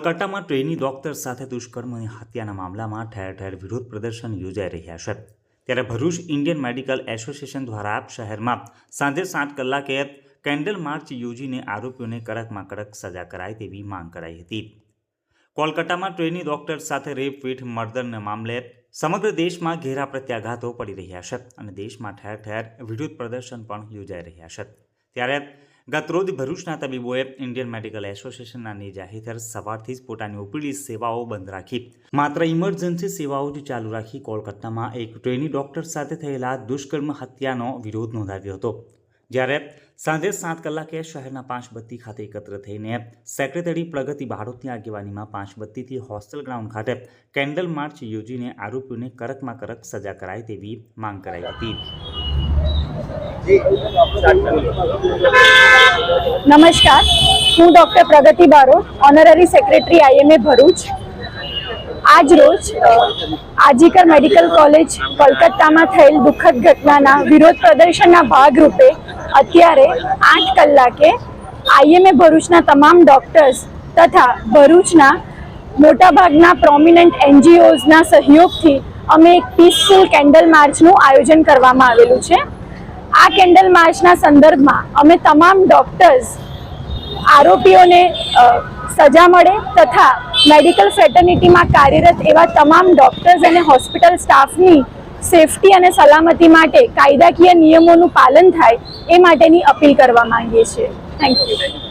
કોલકાતામાં trainee doctor સાથે દુષ્કર્મ અને હત્યાના મામલામાં ઠેર ઠેર વિરોધ પ્રદર્શન યોજાઈ રહ્યા છે. ત્યારે ભરૂચ ઇન્ડિયન મેડિકલ એસોસિએશન દ્વારા શહેરમાં સાંજે સાત કલાકે કેન્ડલ માર્ચ યોજીને આરોપીઓને કડકમાં કડક સજા કરાય તેવી માંગ કરાઈ હતી. કોલકાતામાં ટ્રેની ડોક્ટર સાથે રેપ, પીઠ મર્દરના મામલે સમગ્ર દેશમાં ઘેરા પ્રત્યાઘાતો પડી રહ્યા છે અને દેશમાં ઠેર ઠેર વિરોધ પ્રદર્શન પણ યોજાઈ રહ્યા છે. ત્યારે ગતરોજ ભરૂચના તબીબોએ ઇન્ડિયન મેડિકલ એસોસિએશનના નેજા હેઠળ સવારથી જ પોતાની ઓપીડી સેવાઓ બંધ રાખી. માત્ર ઇમરજન્સી સેવાઓ જ ચાલુ રાખી કોલકાતામાં એક ટ્રેની ડોક્ટર સાથે થયેલા દુષ્કર્મ હત્યાનો વિરોધ નોંધાવ્યો હતો. જ્યારે સાંજે સાત કલાકે શહેરના પાંચબત્તી ખાતે એકત્ર થઈને સેક્રેટરી પ્રગતિ બારોટની આગેવાનીમાં પાંચબત્તીથી હોસ્ટેલ ગ્રાઉન્ડ ખાતે કેન્ડલ માર્ચ યોજીને આરોપીઓને કડકમાં કડક સજા કરાય તેવી માંગ કરાઈ હતી. નમસ્કાર. હું doctor Pragati Barot honorary secretary IMA Bharuch. આજ રોજ આજીકર મેડિકલ કોલેજ કોલકાતામાં થયેલ દુઃખદ ઘટનાના વિરોધ પ્રદર્શનના ભાગરૂપે અત્યારે આઠ કલાકે આઈએમએ ભરૂચના તમામ ડૉક્ટર્સ તથા ભરૂચના મોટાભાગના પ્રોમિનન્ટ એનજીઓઝના સહયોગથી અમે એક પીસફુલ કેન્ડલ માર્ચનું આયોજન કરવામાં આવેલું છે. આ કેન્ડલ માર્ચના સંદર્ભમાં અમે તમામ ડૉક્ટર્સ, આરોપીઓને સજા મળે તથા મેડિકલ ફેટર્નિટીમાં કાર્યરત એવા તમામ ડૉક્ટર્સ અને હોસ્પિટલ સ્ટાફની સેફટી અને સલામતી માટે કાયદાકીય નિયમોનું પાલન થાય એ માટેની અપીલ કરવા માંગીએ છીએ. Thank you